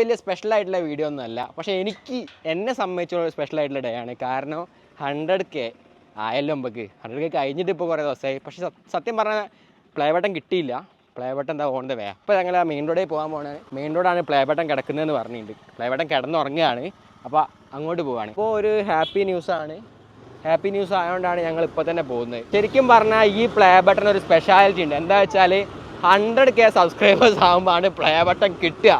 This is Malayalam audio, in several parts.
വലിയ സ്പെഷ്യൽ ആയിട്ടുള്ള വീഡിയോ ഒന്നുമല്ല. പക്ഷേ എനിക്ക് എന്നെ സംബന്ധിച്ചുള്ള സ്പെഷ്യൽ ആയിട്ടുള്ള ഡേ ആണ്. കാരണം ഹൺഡ്രഡ് കെ ആയല്ലോ നമുക്ക് ഹൺഡ്രഡ് കെ കഴിഞ്ഞിട്ട് ഇപ്പോൾ കുറേ ദിവസമായി. പക്ഷേ സത്യം പറഞ്ഞാൽ പ്ലേ ബട്ടൺ കിട്ടിയില്ല. പ്ലേ ബട്ടൺ എന്താ ദ വേ അപ്പോൾ ഞങ്ങൾ മെയിൻ റോഡേ പോകാൻ പോകണ മെയിൻ റോഡാണ് പ്ലേ ബട്ടൺ കിടക്കുന്നതെന്ന് പറഞ്ഞിട്ടുണ്ട്. പ്ലേ ബട്ടൺ കിടന്നുറങ്ങുകയാണ്. അപ്പോൾ അങ്ങോട്ട് പോവാണ്. ഇപ്പോൾ ഒരു ഹാപ്പി ന്യൂസാണ് ഹാപ്പി ന്യൂസ് ആയതുകൊണ്ടാണ് ഞങ്ങൾ ഇപ്പോൾ തന്നെ പോകുന്നത്. ശരിക്കും പറഞ്ഞാൽ ഈ പ്ലേ ബട്ടൺ ഒരു സ്പെഷ്യാലിറ്റി ഉണ്ട്. എന്താ വെച്ചാൽ ഹൺഡ്രഡ് കെ സബ്സ്ക്രൈബേഴ്സ് ആകുമ്പോഴാണ് പ്ലേ ബട്ടൺ കിട്ടുക.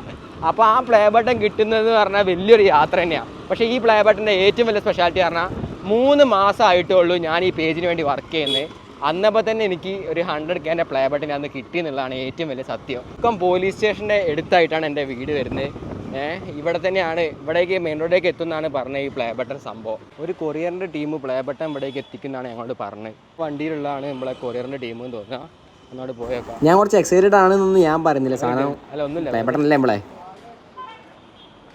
അപ്പോൾ ആ പ്ലേ ബട്ടൺ കിട്ടുന്നതെന്ന് പറഞ്ഞാൽ വലിയൊരു യാത്ര തന്നെയാണ് പക്ഷേ ഈ പ്ലേ ബട്ടന്റെ ഏറ്റവും വലിയ സ്പെഷ്യാലിറ്റി പറഞ്ഞാൽ മൂന്ന് മാസമായിട്ടേ ഉള്ളൂ ഞാൻ ഈ പേജിന് വേണ്ടി വർക്ക് ചെയ്യുന്നത് അന്നപ്പോൾ തന്നെ എനിക്ക് ഒരു ഹൺഡ്രഡ് കെന്റെ പ്ലേ ബട്ടൺ അന്ന് കിട്ടി എന്നുള്ളതാണ് ഏറ്റവും വലിയ സത്യം. ഇപ്പം പോലീസ് സ്റ്റേഷന്റെ അടുത്തായിട്ടാണ് എന്റെ വീട് വരുന്നത് ഏഹ് ഇവിടെ തന്നെയാണ് ഇവിടേക്ക് മെയിൻ റോഡിലേക്ക് എത്തുന്നതാണ് പറഞ്ഞത് ഈ പ്ലേ ബട്ടൺ സംഭവം. ഒരു കൊറിയറിന്റെ ടീം പ്ലേ ബട്ടൺ ഇവിടേക്ക് എത്തിക്കുന്നതാണ് ഞങ്ങളോട് പറഞ്ഞത് വണ്ടിയിലുള്ളതാണ് നമ്മളെ കൊറിയറിന്റെ ടീം എന്ന് തോന്നുക എന്നോട് പോയേക്കാം. ഞാൻ കുറച്ച് എക്സൈറ്റഡ് ആണെന്നൊന്നും ഞാൻ പറയുന്നില്ല സാധനം അല്ല ഒന്നുമില്ല. പ്ലേ ബട്ടൺ അല്ലേ നമ്മളെ?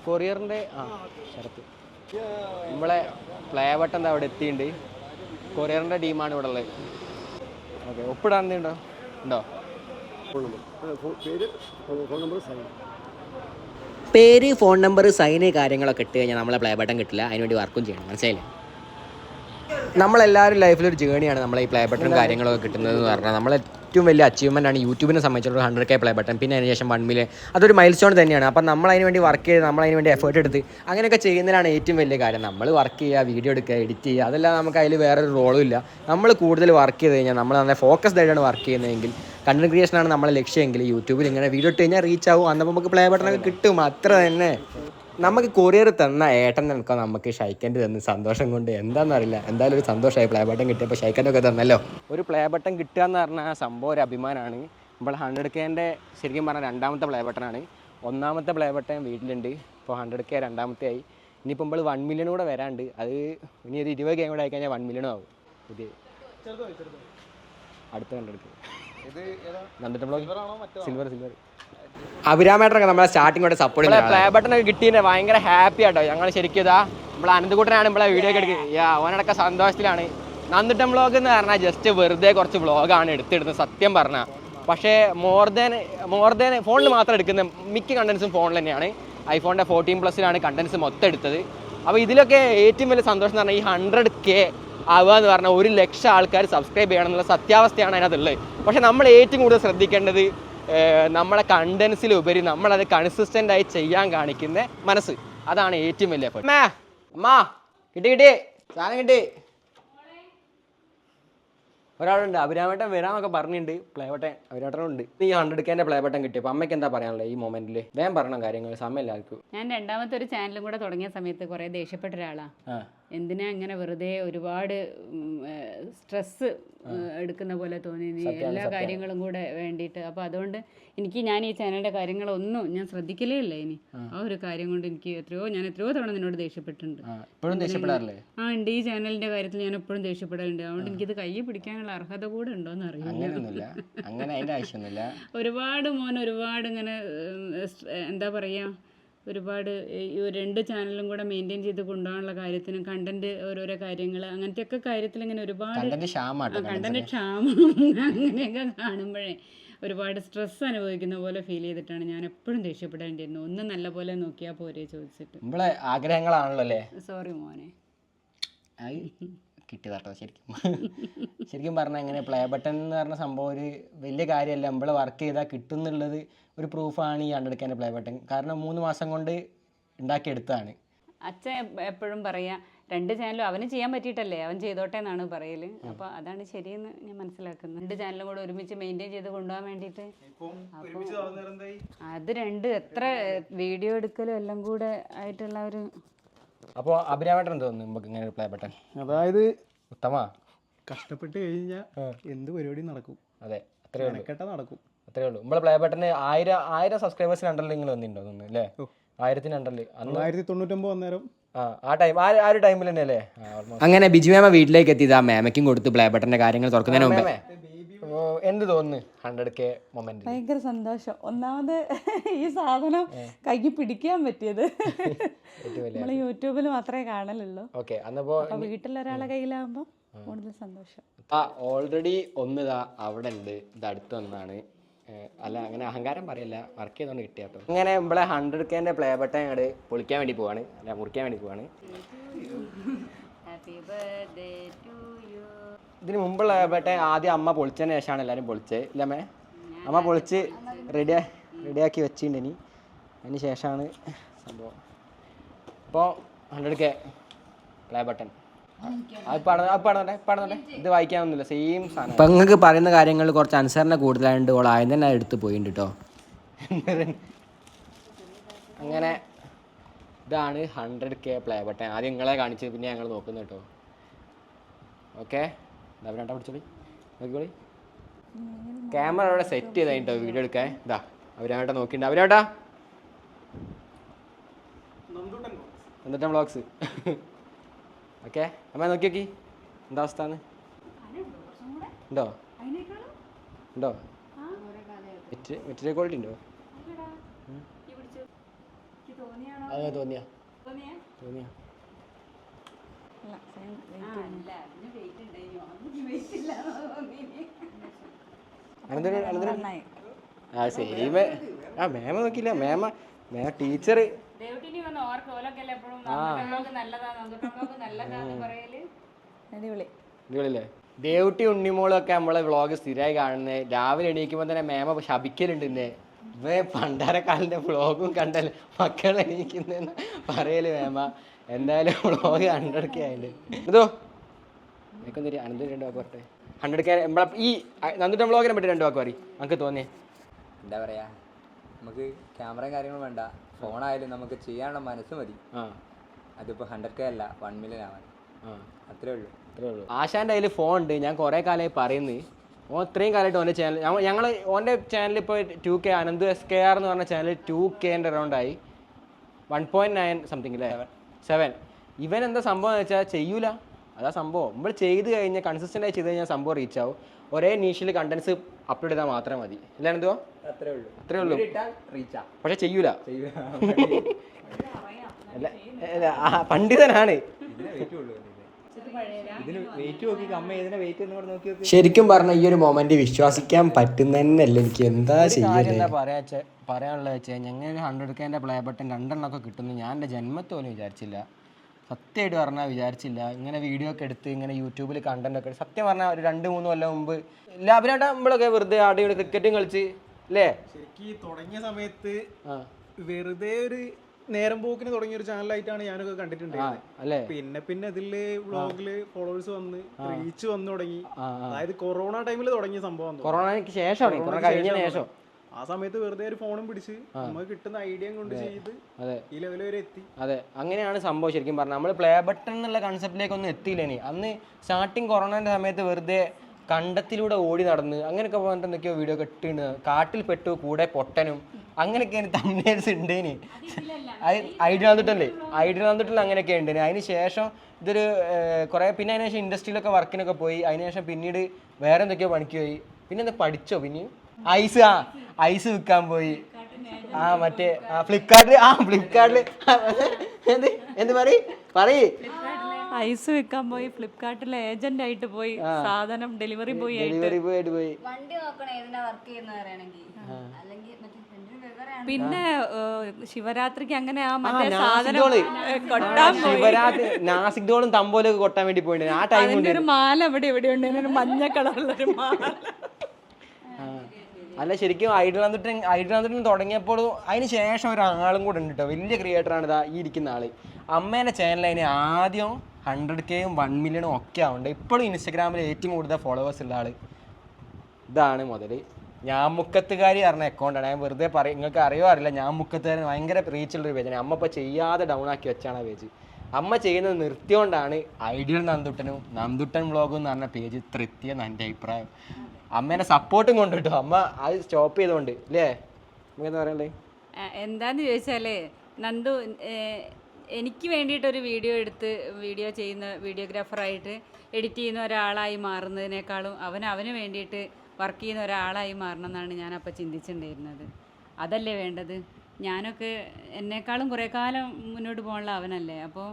കൊറിയറിന്റെ ആ ശരത്ത് നമ്മളെ പ്ലേ ബട്ടൺ അവിടെ എത്തിയിട്ടുണ്ട് കൊറിയറിന്റെ ടീമാണ് ഇവിടെ ഉള്ളത്. ഓക്കെ ഒപ്പിടാൻ എന്തുണ്ടോ ഉണ്ടോ? പേര് ഫോൺ നമ്പർ സൈന് കാര്യങ്ങളൊക്കെ ഇട്ട് കഴിഞ്ഞാൽ നമ്മളെ പ്ലേ ബട്ടൺ കിട്ടില്ല അതിനുവേണ്ടി വർക്കും ചെയ്യണം. മനസ്സിലായില്ലേ? നമ്മളെല്ലാവരും ലൈഫിൽ ഒരു ജേണിയാണ് നമ്മളെ ഈ പ്ലേ ബട്ടണും കാര്യങ്ങളൊക്കെ കിട്ടുന്നത് എന്ന് പറഞ്ഞാൽ നമ്മൾ ഏറ്റവും വലിയ അച്ചീവ്മെന്റ് ആണ് യൂട്യൂബിനെ സംബന്ധിച്ചുള്ള ഹൺഡ്രഡ് കെ പ്ലേ ബട്ടൺ പിന്നെ അതിനുശേഷം വൺ മില്യൺ അതൊരു മൈൽ സ്റ്റോൺ തന്നെയാണ്. അപ്പം നമ്മൾ അതിന് വേണ്ടി വർക്ക് ചെയ്ത് നമ്മൾ അതിന് വേണ്ടി എഫേർട്ട് എടുത്ത് അങ്ങനെയൊക്കെ ചെയ്യുന്നതിലാണ് ഏറ്റവും വലിയ കാര്യം. നമ്മൾ വർക്ക് ചെയ്യുക വീഡിയോ എടുക്കുക എഡിറ്റ് ചെയ്യുക. അതെല്ലാം നമുക്ക് അതിൽ വേറൊരു റോളും ഇല്ല. നമ്മൾ കൂടുതൽ വർക്ക് ചെയ്ത് കഴിഞ്ഞാൽ നമ്മൾ നല്ല ഫോക്കസ് ആയിട്ടാണ് വർക്ക് ചെയ്യുന്നതെങ്കിൽ കണ്ടന്റ് ക്രിയേഷനാണ് നമ്മളെ ലക്ഷ്യമെങ്കിൽ യൂട്യൂബിൽ ഇങ്ങനെ വീഡിയോ ഇട്ട് കഴിഞ്ഞാൽ റീച്ച് ആവും. അന്നപ്പോൾ നമുക്ക് പ്ലേ ബട്ടൺ ഒക്കെ കിട്ടും. അത്ര തന്നെ. നമുക്ക് കൊറിയർ തന്ന ഏട്ടൻ നിൽക്കാൻ നമുക്ക് ഷൈക്കന്റെ തന്ന് സന്തോഷം കൊണ്ട്? എന്താണെന്നറിയില്ല എന്തായാലും ഒരു സന്തോഷമായി പ്ലേ ബട്ടൺ കിട്ടിയപ്പോൾ ഷൈക്കന്റെ ഒക്കെ തന്നല്ലോ. ഒരു പ്ലേ ബട്ടൺ കിട്ടുക എന്ന് പറഞ്ഞാൽ സംഭവം ഒരു അഭിമാനമാണ്. നമ്മൾ ഹൺഡ്രഡ് കെന്റെ ശരിക്കും പറഞ്ഞാൽ രണ്ടാമത്തെ പ്ലേ ബട്ടണാണ് ഒന്നാമത്തെ പ്ലേ ബട്ടൺ വീട്ടിലുണ്ട്. ഇപ്പോൾ ഹൺഡ്രഡ് കെ രണ്ടാമത്തെ ആയി ഇനിയിപ്പോൾ നമ്മൾ വൺ മില്യൺ കൂടെ വരാണ്ട് അത് ഇനി ഒരു ഇരുപത് ഗെയിം കൂടെ ആയിക്കഴിഞ്ഞാൽ വൺ മില്യണും ആവും. ഇത് അടുത്ത ഹൺഡ്രഡ് കെ സിൽവർ സിൽവർ അഭിരാമേട്ടനൊക്കെ നമ്മളെ സ്റ്റാർട്ടിംഗ് കൊണ്ട് സപ്പോർട്ട് പ്ലേ ബട്ടൺ ഒക്കെ കിട്ടിയിട്ട് ഭയങ്കര ഹാപ്പി ആട്ടോ. ഞങ്ങൾ ശരിക്കും ഇതാ നമ്മളെ അനന്തകൂട്ടനാണ് നമ്മളെ വീഡിയോ ഒക്കെ എടുക്കുക യാ അവനടക്കം സന്തോഷത്തിലാണ്. നന്ദിട്ട് ബ്ലോഗ് എന്ന് പറഞ്ഞാൽ ജസ്റ്റ് വെറുതെ കുറച്ച് വ്ളോഗാണ് എടുത്തിടുന്നത് സത്യം പറഞ്ഞാൽ പക്ഷേ മോർ ദാൻ മോർ ദാൻ ഫോണിൽ മാത്രം എടുക്കുന്ന മിക്ക കണ്ടൻസും ഫോണിൽ തന്നെയാണ്. ഐഫോണിന്റെ ഫോർട്ടീൻ പ്ലസിലാണ് കണ്ടൻസ് മൊത്തം എടുത്തത്. അപ്പോൾ ഇതിലൊക്കെ ഏറ്റവും വലിയ സന്തോഷം എന്ന് പറഞ്ഞാൽ ഈ ഹൺഡ്രഡ് കെ ആവുക എന്ന് പറഞ്ഞാൽ ഒരു ലക്ഷം ആൾക്കാർ സബ്സ്ക്രൈബ് ചെയ്യണം എന്നുള്ള സത്യാവസ്ഥയാണ് അതിനകത്തുള്ളത്. പക്ഷേ നമ്മൾ ഏറ്റവും കൂടുതൽ ശ്രദ്ധിക്കേണ്ടത് നമ്മളെ കണ്ടൻസിലുപരി നമ്മളത് കൺസിസ്റ്റന്റ് ആയി ചെയ്യാൻ കാണിക്കുന്ന മനസ്സ്. അതാണ് ഏറ്റവും വലിയ effort. അമ്മേ അമ്മാ കിട്ടി കിട്ടി. സാധനം കിട്ടി. ഒരാളുണ്ട് അഭിരാമേട്ടൻ വരാമൊക്കെ പറഞ്ഞിട്ടുണ്ട്. പ്ലേ ബട്ടൺ അഭിരാട്ടനുണ്ട് ഈ ഹൺഡ്രഡ് കേന്റെ പ്ലേ ബട്ടൺ കിട്ടിയപ്പോൾ അമ്മയ്ക്ക് എന്താ പറയാനുള്ളത് ഈ മൊമെന്റിൽ വേഗം പറയണം കാര്യങ്ങൾ സമയമില്ല എല്ലാവർക്കും ഞാൻ രണ്ടാമത്തെ ഒരു ചാനലും കൂടെ തുടങ്ങിയ സമയത്ത് കുറേ ദേഷ്യപ്പെട്ട ഒരാളാണ് ആ. എന്തിനാ അങ്ങനെ വെറുതെ ഒരുപാട് സ്ട്രെസ് എടുക്കുന്ന പോലെ തോന്നി. എല്ലാ കാര്യങ്ങളും കൂടെ വേണ്ടിയിട്ട്. അപ്പോൾ അതുകൊണ്ട് എനിക്ക് ഞാൻ ഈ ചാനലിന്റെ കാര്യങ്ങളൊന്നും ഞാൻ ശ്രദ്ധിക്കലേ ഇല്ല ഇനി. ആ. ഒരു കാര്യം കൊണ്ട് എനിക്ക് എത്രയോ ഞാൻ എത്രയോ തവണ നിന്നോട് ദേഷ്യപ്പെട്ടിട്ടുണ്ട്. ആ ഉണ്ട്. ഈ ചാനലിന്റെ കാര്യത്തിൽ ഞാൻ എപ്പോഴും ദേഷ്യപ്പെടാറുണ്ട് അതുകൊണ്ട് എനിക്കിത് കൈ പിടിക്കാനുള്ള അർഹത കൂടെ ഉണ്ടോയെന്ന് അറിയില്ല ആവശ്യമൊന്നുമില്ല. ഒരുപാട് മോൻ ഒരുപാട് ഇങ്ങനെ എന്താ പറയുക ഒരുപാട് ഈ രണ്ട് ചാനലും കൂടെ മെയിന്റെയിൻ ചെയ്ത് കൊണ്ടുപോകാനുള്ള കാര്യത്തിനും കണ്ടന്റ് ഓരോരോ കാര്യങ്ങൾ അങ്ങനത്തെ ഒക്കെ കാര്യത്തിൽ ഇങ്ങനെ ഒരുപാട് കണ്ടന്റ് ക്ഷാമം അങ്ങനെയൊക്കെ കാണുമ്പോഴേ ഒരുപാട് സ്ട്രെസ് അനുഭവിക്കുന്ന പോലെ ഫീൽ ചെയ്തിട്ടാണ് ഞാൻ എപ്പോഴും ദേഷ്യപ്പെടേണ്ടിയിരുന്നു ഒന്ന് നല്ല പോലെ നോക്കിയാൽ പോരെ ചോദിച്ചിട്ട്. ആഗ്രഹങ്ങളാണല്ലോ അല്ലേ? സോറി മോനെ. അത് കിട്ടിയതാട്ടോ ശരിക്കും. ശരിക്കും പറഞ്ഞാൽ എങ്ങനെ പ്ലേ ബട്ടൺ എന്ന് പറഞ്ഞ സംഭവം ഒരു വലിയ കാര്യമല്ല. നമ്മൾ വർക്ക് ചെയ്താൽ കിട്ടുന്നുള്ളത് ഒരു പ്രൂഫാണ് ഈ കണ്ടെടുക്കാൻ പ്ലേ ബട്ടൺ കാരണം മൂന്ന് മാസം കൊണ്ട് ഉണ്ടാക്കിയെടുത്തതാണ്. അച്ഛൻ എപ്പോഴും പറയാ രണ്ട് ചാനലും അവന് ചെയ്യാൻ പറ്റിയിട്ടല്ലേ? അവൻ ചെയ്തോട്ടെ എന്നാണ് പറയൽ. അപ്പോൾ അതാണ് ശരിയെന്ന് ഞാൻ മനസ്സിലാക്കുന്നത്. രണ്ട് ചാനലും കൂടെ ഒരുമിച്ച് മെയിന്റെയിൻ ചെയ്ത് കൊണ്ടുപോകാൻ വേണ്ടിയിട്ട്. അത് രണ്ട് എത്ര വീഡിയോ എടുക്കലും എല്ലാം കൂടെ ആയിട്ടുള്ള ഒരു അപ്പോൾ അഭിരാമേട്ടൻ എന്ത് തോന്നുന്നു നമുക്ക് ഇങ്ങനെ ഒരു പ്ലേ ബട്ടൺ അതായത് ഉത്തമ? കഷ്ടപ്പെട്ട് കഴിഞ്ഞാൽ എന്ത് പരിപാടി നടക്കും? അതെ അത്രേ ഉള്ളൂ. മെനക്കെട്ട നടക്കും. അത്രേ ഉള്ളൂ. നമ്മളെ പ്ലേ ബട്ടന് ആയിരം ആയിരം സബ്സ്ക്രൈബേഴ്സിന് അണ്ടറിൽ നിങ്ങൾ വന്നിട്ടുണ്ടോ തോന്നുന്നു അല്ലേ? ആയിരത്തിന് അണ്ടറിൽ ആയിരത്തി തൊണ്ണൂറ്റൊമ്പത് അന്നേരം. ആ ആ ടൈം ആ ആ ഒരു ടൈമിൽ തന്നെ അല്ലേ അങ്ങനെ ബിജു മാമ വീട്ടിലേക്ക് എത്തിയത് ആ മാമയ്ക്കും കൊടുത്ത് പ്ലേ ബട്ടന്റെ കാര്യങ്ങൾ തുറക്കുന്നതിന് മുമ്പേ. എന്ത് തോന്നുന്നു? ഹൺഡ്രഡ് കെ മൊമെന്റ് ഭയങ്കര സന്തോഷം. ഒന്നാമത് ഈ സാധനം കൈക്ക് പിടിക്കാൻ പറ്റിയത്. നമ്മൾ യൂട്യൂബിൽ മാത്രമേ കാണലുള്ളൂ. ഓക്കെ അന്നപ്പോ അപ്പൊ വീട്ടിലൊരാളെ കയ്യിലാകുമ്പോൾ കൂടുതൽ സന്തോഷം. ആ ഓൾറെഡി ഒന്ന് ഇതാ അവിടെ ഉണ്ട്. ഇത് അടുത്തൊന്നാണ് അല്ല അങ്ങനെ അഹങ്കാരം പറയല്ല. വർക്ക് ചെയ്തോണ്ട് കിട്ടിയ കേട്ടോ ഇങ്ങനെ നമ്മളെ ഹൺഡ്രഡ് കെന്റെ പ്ലേ ബട്ടൺ അങ്ങോട്ട് പൊളിക്കാൻ വേണ്ടി പോവാണ്. അല്ല മുറിക്കാൻ വേണ്ടി പോവാണ്. ഹാപ്പി ബർത്ത്ഡേ ടു ഇതിന് മുമ്പുള്ള ബട്ടൺ ആദ്യം അമ്മ പൊളിച്ചതിന് ശേഷമാണ് എല്ലാവരും പൊളിച്ചത്. ഇല്ലമ്മേ അമ്മ? പൊളിച്ച് റെഡി റെഡിയാക്കി വെച്ചിട്ടുണ്ട് ഇനി. അതിന് ശേഷമാണ് സംഭവം. ഇപ്പോൾ ഹൺഡ്രഡ് കെ പ്ലേ ബട്ടൺ ഇത് വായിക്കാനൊന്നുമില്ല. സെയിം സാധനം. ഇപ്പം നിങ്ങൾക്ക് പറയുന്ന കാര്യങ്ങൾ കുറച്ച് അനുസരണ കൂടുതലായതുകൊണ്ട് ഓൾ ആദ്യം തന്നെ എടുത്ത് പോയിട്ടുണ്ട് കേട്ടോ അങ്ങനെ ഇതാണ് ഹൺഡ്രഡ് കെ പ്ലേ ബട്ടൺ ആദ്യം നിങ്ങളെ കാണിച്ചു പിന്നെ ഞങ്ങൾ നോക്കുന്നു കേട്ടോ ഓക്കെ അവരാണ്ടാ പിടിച്ചോളി നോക്കിക്കോളി ക്യാമറ അവിടെ സെറ്റ് ചെയ്താ കേട്ടോ വീഡിയോ എടുക്കാൻ. ഇതാ അവരാണ്ട നോക്കിണ്ട് അവരാട്ടാ എന്നിട്ട് വ്ളോഗ്സ് ഓക്കെ അമ്മ നോക്കി നോക്കി. എന്താ അവസ്ഥ ഉണ്ടോ? ഉണ്ടോ? മെറ്റീരിയൽ ക്വാളിറ്റി ഉണ്ടോ? അതെ തോന്നിയാ? തോന്നിയാ. ആ സെയിം ആ മേമ മേ ടീച്ചർ ദേവട്ടിനി വന്ന് ഓർക്ക് ഓലൊക്കെ എപ്പോഴും നമുക്ക് നല്ലതാ നമുക്ക് നല്ലതാന്ന് പറയൽ? അടിപൊളി. ഇതുകളില്ലേ ദേവുട്ടി ഉണ്ണിമോളൊക്കെ നമ്മളെ വ്ളോഗ് സ്ഥിരമായി കാണുന്നത് രാവിലെ എണീക്കുമ്പോൾ തന്നെ മേമ ശപിക്കലുണ്ട് ഇന്നെ. ഇവ പണ്ടാരക്കാലിന്റെ വ്ളോഗും കണ്ടല്ലേ? മക്കൾ എണീക്കുന്നെന്ന് പറയൽ മേമ എന്തായാലും വ്ളോഗ് ഹൺഡ്രഡ് കെ ആയിട്ടുണ്ട് ഇതോ എനിക്കൊന്നും അനന്ത് രണ്ട് വാക്ക് പറട്ടെ ഹൺഡ്രഡ് കെ നമ്മളെ ഈ നന്ദിട്ട് വ്ളോഗിനെ പറ്റി രണ്ട് വാക്ക് പറയും. നമുക്ക് തോന്നിയേ. എന്താ പറയാ? നമുക്ക് ക്യാമറയും കാര്യങ്ങളും വേണ്ട. ഫോണായാലും നമുക്ക് ചെയ്യാനുള്ള മനസ്സ് മതി. ആ. അതിപ്പോൾ ഹൺഡ്രഡ് കെ അല്ല വൺ മില്യൺ ആവാൻ അത്രേ ഉള്ളൂ. അത്രേ ഉള്ളൂ. ആശാന്റെ കയ്യിൽ ഫോൺ ഉണ്ട്. ഞാൻ കുറെ കാലമായി പറയുന്നത് ഓൻ ഇത്രയും കാലമായിട്ട് ഓന്റെ ചാനൽ ഞങ്ങൾ ഓന്റെ ചാനൽ ഇപ്പോൾ two K Anant S K R എന്ന് പറഞ്ഞ ചാനൽ ടു കെന്റെ അറൗണ്ടായി വൺ പോയിന്റ് നയൻ സംതിങ് അല്ലേ സെവൻ. ഇവൻ എന്താ സംഭവം എന്ന് വെച്ചാൽ ചെയ്യൂല. അതാ സംഭവം. നമ്മൾ ചെയ്ത് കഴിഞ്ഞാൽ കൺസിസ്റ്റന്റ് ആയി ചെയ്ത് കഴിഞ്ഞാൽ സംഭവം റീച്ച് ആവും. ഒരേ നീഷിൽ കണ്ടൻസ് അപ്ലോഡ് ചെയ്താൽ മാത്രം മതി. ഇല്ല എന്തോ അത്രേ ഉള്ളൂ. അത്രേ ഉള്ളൂ. റീച്ചാ പക്ഷെ ചെയ്യൂല. അല്ല പണ്ഡിതനാണ്. ശരിക്കും പറഞ്ഞ ഈ ഒരു മൊമെന്റ് വിശ്വസിക്കാൻ പറ്റുന്നതന്നെയല്ല എനിക്ക്. എന്താ വെച്ചാ- പറയാനുള്ളത് വെച്ചാൽ ഞങ്ങൾ ഹൺഡ്രഡ് കെന്റെ പ്ലേ ബട്ടൺ രണ്ടെണ്ണം ഒക്കെ കിട്ടുന്നു. ഞാൻ എന്റെ ജന്മത്തെ പോലും വിചാരിച്ചില്ല. സത്യമായിട്ട് പറഞ്ഞാൽ വിചാരിച്ചില്ല. ഇങ്ങനെ വീഡിയോ ഒക്കെ എടുത്ത് ഇങ്ങനെ യൂട്യൂബിൽ കണ്ടന്റ് ഒക്കെ സത്യം പറഞ്ഞാൽ ഒരു രണ്ട് മൂന്ന് കൊല്ലം മുമ്പ് ലാബിനായിട്ട് നമ്മളൊക്കെ വെറുതെ ആടെ ക്രിക്കറ്റും കളിച്ച് അല്ലേ ശരിക്കും ഈ തുടങ്ങിയ സമയത്ത് വെറുതെ ഒരു നേരം പോക്കിന് തുടങ്ങിയ ഒരു ചാനലായിട്ടാണ് ഞാനൊക്കെ കണ്ടിട്ടുണ്ടായിരുന്നത് പിന്നെ പിന്നെ അതിൽ വ്ളോഗിൽ ഫോളോവേഴ്സ് വന്ന് റീച്ച് വന്നു തുടങ്ങി. അതായത് കൊറോണ ടൈമിൽ തുടങ്ങിയ സംഭവം കൊറോണയ്ക്ക് ശേഷം. ആ സമയത്ത് വെറുതെ ഒരു ഫോണും പിടിച്ച് നമുക്ക് കിട്ടുന്ന ഐഡിയ കൊണ്ട് ചെയ്ത് ഈ ലെവൽ വരെ എത്തി. അതെ അങ്ങനെയാണ് സംഭവം ശരിക്കും പറഞ്ഞത് നമ്മൾ പ്ലേ ബട്ടൺ എന്നുള്ള കൺസെപ്റ്റിലേക്ക് ഒന്നും എത്തിയില്ല ഇനി. അന്ന് സ്റ്റാർട്ടിങ് കൊറോണന്റെ സമയത്ത് വെറുതെ കണ്ടത്തിലൂടെ ഓടി നടന്ന് അങ്ങനെയൊക്കെ പറഞ്ഞിട്ട് എന്തൊക്കെയോ വീഡിയോ കെട്ടിണ് കാട്ടിൽ പെട്ടു കൂടെ പൊട്ടനും അങ്ങനെയൊക്കെയാണ് തമിഴ്സ് ഉണ്ടേന്. ഐഡിയ വന്നിട്ടല്ലേ ഐഡിയ തന്നിട്ടില്ല അങ്ങനെയൊക്കെ ഉണ്ട് അതിന് ശേഷം ഇതൊരു കുറേ പിന്നെ അതിന് ശേഷം ഇൻഡസ്ട്രിയിലൊക്കെ വർക്കിനൊക്കെ പോയി. അതിന് ശേഷം പിന്നീട് വേറെ എന്തൊക്കെയോ പണിക്ക് പോയി. പിന്നെ എന്താ പഠിച്ചോ പിന്നെ? ഐസ് ആ ഐസ് വിൽക്കാൻ പോയി. ആ മറ്റേ ആ ഫ്ലിപ്കാർട്ടിൽ ആ ഫ്ലിപ്കാർട്ടിൽ എന്ത് എന്ത് പറ പറയ്. ഐസ് വെക്കാൻ പോയി ഫ്ലിപ്കാർട്ടിൽ ഏജന്റ് ആയിട്ട് പോയി. സാധനം ഡെലിവറി ബോയ് ആയിട്ട്. ഡെലിവറി പോയിട്ട് പോയി. വണ്ടി നോക്കണേ ഏതിനാ വർക്ക് ചെയ്യുന്ന അല്ലെങ്കിൽ പിന്നെ ശിവരാത്രിക്ക് അങ്ങനെ ആ മറ്റേ സാധനം കൊട്ടാൻ പോയി. ശിവരാത്രി നാസിക് ഡോളും തമ്പോലൊക്കെ കൊട്ടാൻ വേണ്ടി പോയിട്ടുണ്ട് ആ ടൈമിൽ അതിന്റെ ഒരു മാല അവിടെ എവിടെ ഉണ്ട് ഒരു മഞ്ഞ കളറുള്ള മാല. അല്ല ശരിക്കും ഐഡൽ വന്നിട്ട് തുടങ്ങിയപ്പോൾ അതിന് ശേഷം ഒരാളും കൂടെ ഉണ്ട് കേട്ടോ വലിയ ക്രിയേറ്ററാണ് ഇതാ ഈ ഇരിക്കുന്ന ആൾ. അമ്മേന്റെ ചാനൽ അതിന് ആദ്യം ഹൺഡ്രഡ് കെയും വൺ മില്യണും ഒക്കെ ആവുന്നുണ്ട് ഇപ്പോഴും ഇൻസ്റ്റഗ്രാമിൽ ഏറ്റവും കൂടുതൽ ഫോളോവേഴ്സ് ഉള്ള ആൾ. ഇതാണ് മുതൽ ഞാൻ മുക്കത്തുകാരി പറഞ്ഞ അക്കൗണ്ടാണ് ഞാൻ വെറുതെ പറയും. നിങ്ങൾക്ക് അറിയോ അറിയില്ല ഞാൻ മുക്കത്തുകാരൻ ഭയങ്കര റീച്ചുള്ളൊരു പേജാണ് അമ്മ ഇപ്പോൾ ചെയ്യാതെ ഡൗൺ ആക്കി വെച്ചാണ് ആ പേജ് അമ്മ ചെയ്യുന്നത് നിർത്തിയോണ്ടാണ് ഐഡിയൽ നന്ദുട്ടനും നന്ദുട്ടൻ വ്ളോഗും എന്ന് പറഞ്ഞ പേജ് ഇത്ര എത്തിയെന്ന് എന്റെ അഭിപ്രായം. അമ്മേനെ സപ്പോർട്ടും കൊണ്ട് കിട്ടും അമ്മ അത് സ്റ്റോപ്പ് ചെയ്തോണ്ട് അല്ലേ എന്താ പറയണ്ടേ? എന്താന്ന് ചോദിച്ചാൽ നന്ദു എനിക്ക് എനിക്ക് വേണ്ടിയിട്ടൊരു വീഡിയോ എടുത്ത് വീഡിയോ ചെയ്യുന്ന വീഡിയോഗ്രാഫറായിട്ട് എഡിറ്റ് ചെയ്യുന്ന ഒരാളായി മാറുന്നതിനേക്കാളും അവൻ അവന് വേണ്ടിയിട്ട് വർക്ക് ചെയ്യുന്ന ഒരാളായി മാറണം എന്നാണ് ഞാൻ അപ്പോൾ ചിന്തിച്ചിട്ടുണ്ടായിരുന്നത്. അതല്ലേ വേണ്ടത്? ഞാനൊക്കെ എന്നെക്കാളും കുറേ കാലം മുന്നോട്ട് പോകാനുള്ള അവനല്ലേ. അപ്പോൾ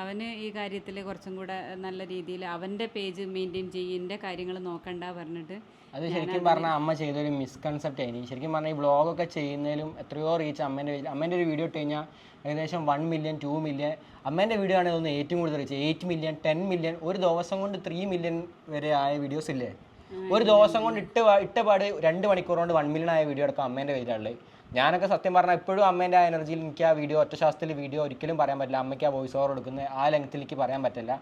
അവന് ഈ കാര്യത്തിൽ കുറച്ചും കൂടെ നല്ല രീതിയിൽ അവന്റെ പേജ് മെയിന്റെയിൻ ചെയ്യും എന്റെ കാര്യങ്ങൾ നോക്കണ്ട പറഞ്ഞിട്ട് അത് ശരിക്കും പറഞ്ഞാൽ അമ്മ ചെയ്തൊരു മിസ്കൺസെപ്റ്റ് ആയിരുന്നു. ശരിക്കും പറഞ്ഞാൽ ഈ വ്ളോഗൊക്കെ ചെയ്യുന്നതിലും എത്രയോ റീച്ച് അമ്മേന്റെ അമ്മേന്റെ ഒരു വീഡിയോ ഇട്ട് കഴിഞ്ഞാൽ ഏകദേശം വൺ മില്യൺ ടു മില്യൺ അമ്മേന്റെ വീഡിയോ ആണ് തോന്നുന്നു ഏറ്റവും കൂടുതൽ reach eight million ten million ഒരു ദിവസം കൊണ്ട് ത്രീ മില്യൺ വരെ ആയ വീഡിയോസ് ഇല്ലേ? ഒരു ദിവസം കൊണ്ട് ഇട്ട് ഇട്ടപാട് ഇട്ട പാട് രണ്ട് മണിക്കൂർ കൊണ്ട് വൺ മില്യൺ ആയ വീഡിയോ എടുക്കാം അമ്മേന്റെ പേരിലുള്ളത് ഞാനൊക്കെ സത്യം പറഞ്ഞാൽ ഇപ്പോഴും അമ്മേന്റെ ആ എനർജിയിൽ എനിക്ക് ആ വീഡിയോ ഒറ്റ ശാസ്ത്രത്തിൽ വീഡിയോ ഒരിക്കലും പറയാൻ പറ്റില്ല. അമ്മയ്ക്ക് ആ വോയിസ് ഓവർ കൊടുക്കുന്ന ആ ലെങ്ത്തിൽ എനിക്ക് പറയാൻ പറ്റില്ല.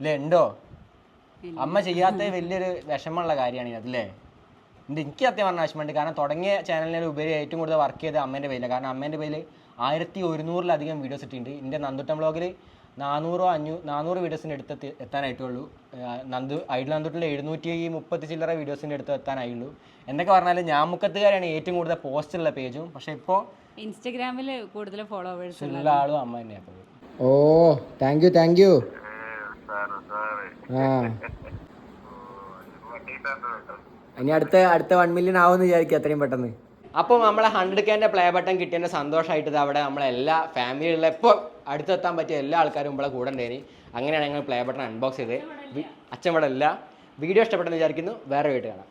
അല്ലേ ഉണ്ടോ? അമ്മ ചെയ്യാത്ത വലിയൊരു വിഷമമുള്ള കാര്യമാണ് ഇത് അല്ലേ എന്റെ എനിക്ക് സത്യം പറഞ്ഞ വിഷമമുണ്ട്. കാരണം തുടങ്ങിയ ചാനലിന് ഉപരി ഏറ്റവും കൂടുതൽ വർക്ക് ചെയ്ത് അമ്മേന്റെ പേരിലാണ് കാരണം അമ്മേന്റെ പേരിൽ ആയിരത്തി ഒരുന്നൂറിലധികം വീഡിയോസ് ഇട്ടിട്ടുണ്ട്. എന്റെ നന്ദുട്ടം ബ്ലോഗിൽ നാനൂറോ അഞ്ഞൂ നാനൂറ് വീഡിയോസിന്റെ അടുത്ത് എത്തി- എത്താനായിട്ടുള്ളൂ. നന്ദു ഐഡിൽ നന്ദുട്ടിൽ എഴുന്നൂറ്റി മുപ്പത്തി ചില്ലറ വീഡിയോസിന്റെ അടുത്ത് എത്താനായുള്ളൂ എന്തൊക്കെ ഞാൻ ഞാമുക്കത്തുകാരാണ് ഏറ്റവും കൂടുതൽ പോസ്റ്റ് ഉള്ള പേജും പക്ഷേ ഇപ്പോൾ ഇൻസ്റ്റഗ്രാമിൽ കൂടുതൽ ഫോളോവേഴ്സ് ഉള്ള ആളും അമ്മ തന്നെയാണ് oh thank you thank you ആ. ഇനി അടുത്ത അടുത്ത വൺ മില്യൺ ആവുമെന്ന് വിചാരിക്കും അത്രയും പെട്ടെന്ന്. അപ്പോൾ നമ്മളെ ഹൺഡ്രഡ് കെന്റെ പ്ലേ ബട്ടൺ കിട്ടിയതിന്റെ സന്തോഷമായിട്ട് അവിടെ നമ്മളെ എല്ലാ ഫാമിലിയിലുള്ള ഇപ്പോൾ അടുത്തെത്താൻ പറ്റിയ എല്ലാ ആൾക്കാരും ഇവിടെ കൂടെ ഉണ്ടായിന് അങ്ങനെയാണ് ഞങ്ങൾ പ്ലേ ബട്ടൺ അൺബോക്സ് ചെയ്ത് അച്ഛൻ ഇവിടെ ഇല്ല. വീഡിയോ ഇഷ്ടപ്പെട്ടെന്ന് വിചാരിക്കുന്നു. വേറെ വീട്ട് കാണാം.